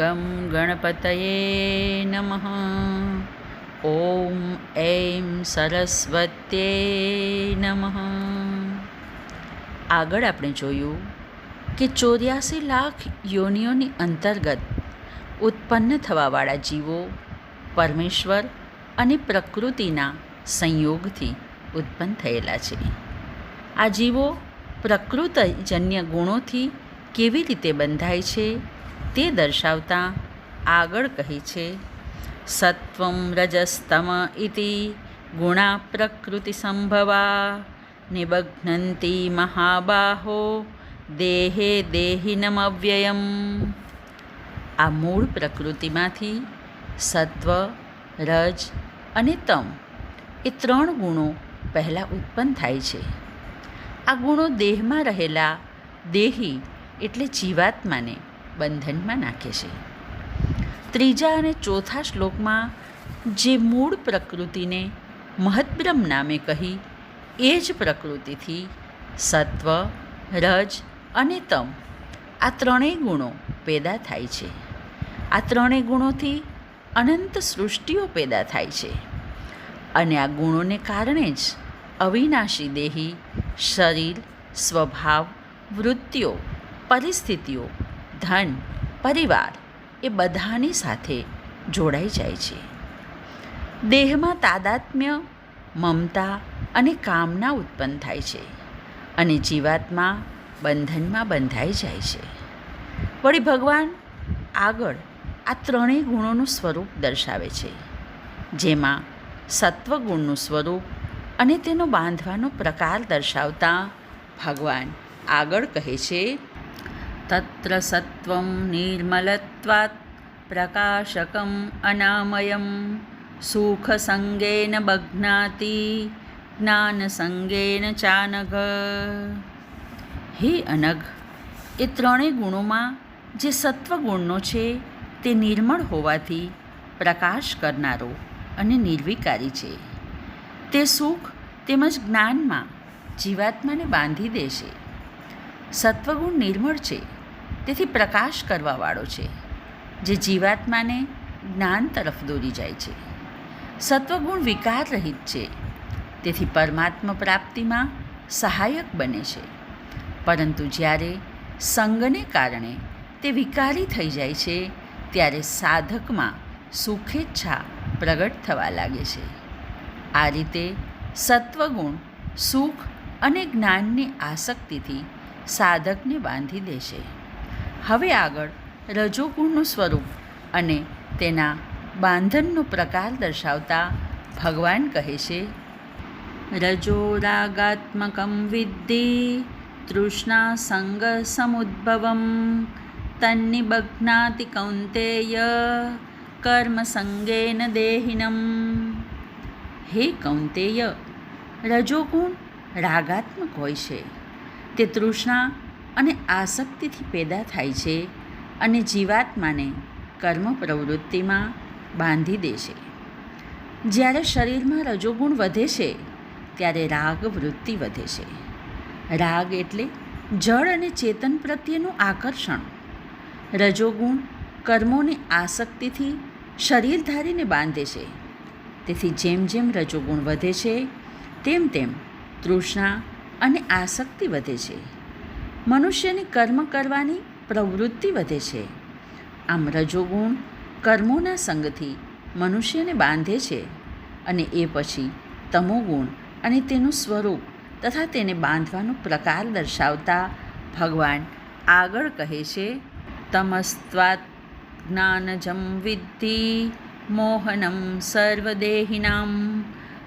ગમ ગણપતયે નમઃ ઓમ એમ સરસ્વત્યે નમઃ આગળ આપણે જોયું કે ચોર્યાસી લાખ યોનિઓની અંતર્ગત ઉત્પન્ન થવાવાળા જીવો પરમેશ્વર અને પ્રકૃતિના સંયોગથી ઉત્પન્ન થયેલા છે. આ જીવો પ્રકૃતિજન્ય ગુણોથી કેવી રીતે બંધાય છે? તે દર્શાવતા આગળ કહે છે, સત્વમ રજસ્તમ ઇતિ ગુણા પ્રકૃતિ સંભવા નિબઘ્નંતી મહાબાહો દેહે દેહિનમવ્યયમ. આ મૂળ પ્રકૃતિમાંથી સત્વ, રજ અને તમ એ ત્રણ ગુણો પહેલાં ઉત્પન્ન થાય છે. આ ગુણો દેહમાં રહેલા દેહી એટલે જીવાત્માને બંધનમાં નાખે છે. ત્રીજા અને ચોથા શ્લોકમાં જે મૂળ પ્રકૃતિને મહત્બ્રહ્મ નામે કહી, એ જ પ્રકૃતિથી સત્વ, રજ અને તમ આ ત્રણેય ગુણો પેદા થાય છે. આ ત્રણેય ગુણોથી અનંત સૃષ્ટિઓ પેદા થાય છે. અને આ ગુણોને કારણે જ અવિનાશી દેહી, શરીર, સ્વભાવ, વૃત્તિઓ, પરિસ્થિતિઓ ધન, પરિવાર એ બધાની સાથે જોડાઈ જાય છે. દેહમાં તાદાત્મ્ય, મમતા અને કામના ઉત્પન્ન થાય છે અને જીવાત્મા બંધનમાં બંધાઈ જાય છે. વળી ભગવાન આગળ આ ત્રણેય ગુણોનું સ્વરૂપ દર્શાવે છે, જેમાં સત્વગુણનું સ્વરૂપ અને તેનો બાંધવાનો પ્રકાર દર્શાવતા ભગવાન આગળ કહે છે તત્ર સત્વમ નિર્મલત્વાત પ્રકાશકમ અનામયમ સુખસંગેન બઘ્નાતિ જ્ઞાનસંગેન ચાનઘ હે અનઘ એ ત્રણેય ગુણોમાં જે સત્વગુણનો છે તે નિર્મળ હોવાથી પ્રકાશ કરનારો અને નિર્વિકારી છે તે સુખ તેમજ જ્ઞાનમાં જીવાત્માને બાંધી દેશે સત્વગુણ નિર્મળ છે તેથી પ્રકાશ કરવાવાળો છે, જે જીવાત્માને જ્ઞાન તરફ દોરી જાય છે. સત્વગુણ વિકાર રહિત છે, તેથી પરમાત્મા પ્રાપ્તિમાં સહાયક બને છે. પરંતુ જ્યારે સંગને કારણે તે વિકારી થઈ જાય છે, ત્યારે સાધકમાં સુખેચ્છા પ્રગટ થવા લાગે છે. આ રીતે સત્વગુણ સુખ અને જ્ઞાનની આસક્તિથી સાધકને બાંધી દેશે હવે આગળ રજોગુણનું સ્વરૂપ અને તેના બાંધનનો પ્રકાર દર્શાવતા ભગવાન કહે છે રજોરાગાત્મકમ વિદ્ધિ, તૃષ્ણા સંગ સમુદ્ભવમ તન્નિબઘ્નાતિ કૌંતેય, કર્મ સંગેન દેહિનમ. હે કૌંતેય, રજોગુણ રાગાત્મક હોય છે. તે તૃષ્ણા અને આસક્તિથી પેદા થાય છે અને જીવાત્માને કર્મ પ્રવૃત્તિમાં બાંધી દે છે. જ્યારે શરીરમાં રજોગુણ વધે છે, ત્યારે રાગ વૃત્તિ વધે છે. રાગ એટલે જળ અને ચેતન પ્રત્યેનું આકર્ષણ. રજોગુણ કર્મોની આસક્તિથી શરીર ધારીને બાંધે છે. તેથી જેમ જેમ રજોગુણ વધે છે, તેમ તેમ તૃષ્ણા અને આસક્તિ વધે છે. મનુષ્યની કર્મ કરવાની પ્રવૃત્તિ વધે છે. આમ રજોગુણ કર્મોના સંગથી મનુષ્યને બાંધે છે અને એ પછી તમોગુણ અને તેનું સ્વરૂપ તથા તેને બાંધવાનો પ્રકાર દર્શાવતા ભગવાન આગળ કહે છે, તમસ્ત્વાત જ્ઞાનજમ વિદ્ધિ મોહનમ સર્વદેહિનામ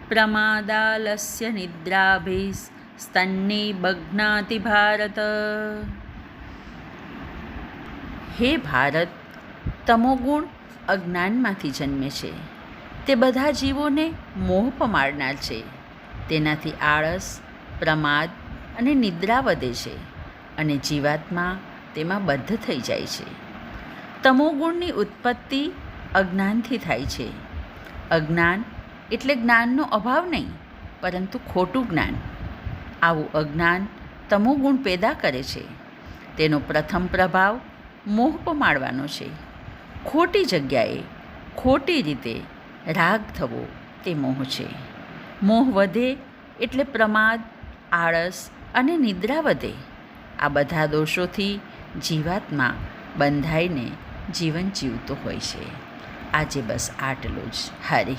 પ્રમાદાલસ્ય નિદ્રાભિસ સ્તન્ની બજ્ઞાતિ ભારત હે ભારત તમોગુણ અજ્ઞાનમાંથી જન્મે છે. તે બધા જીવોને મોહ પમાડનાર છે. તેનાથી આળસ, પ્રમાદ અને નિદ્રા વધે છે અને જીવાત્મા તેમાં બદ્ધ થઈ જાય છે. તમોગુણની ઉત્પત્તિ અજ્ઞાનથી થાય છે. અજ્ઞાન એટલે જ્ઞાનનો અભાવ નહીં, પરંતુ ખોટું જ્ઞાન. આવું અજ્ઞાન તમોગુણ પેદા કરે છે. તેનો પ્રથમ પ્રભાવ મોહ પમાડવાનો છે. ખોટી જગ્યાએ ખોટી રીતે રાગ થવો તે મોહ છે. મોહ વધે એટલે પ્રમાદ, આળસ અને નિદ્રા વધે. આ બધા દોષોથી જીવાત્મા બંધાઈને જીવન જીવતો હોય છે. આજે બસ આટલું જ. હરિ